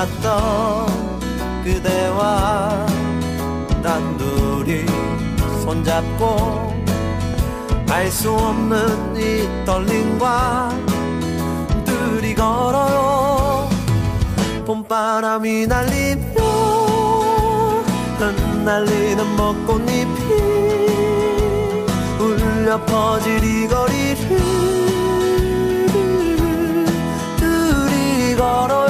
몰랐던 그대와 단둘이 손잡고 알 수 없는 이 떨림과 둘이 걸어요. 봄바람이 날리며 흩날리는 벚꽃잎이 울려 퍼질 이 거리를 둘이 걸어요. 봄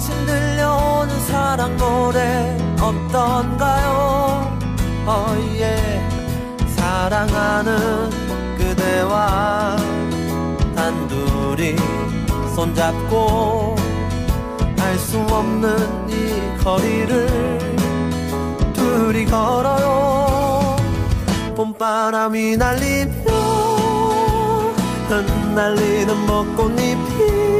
마침 들려오는 사랑 노래 어떤가요? 어예 사랑하는 그대와 단둘이 손잡고 알 수 없는 이 거리를 둘이 걸어요. 봄바람이 날리며 흩날리는 벚꽃잎이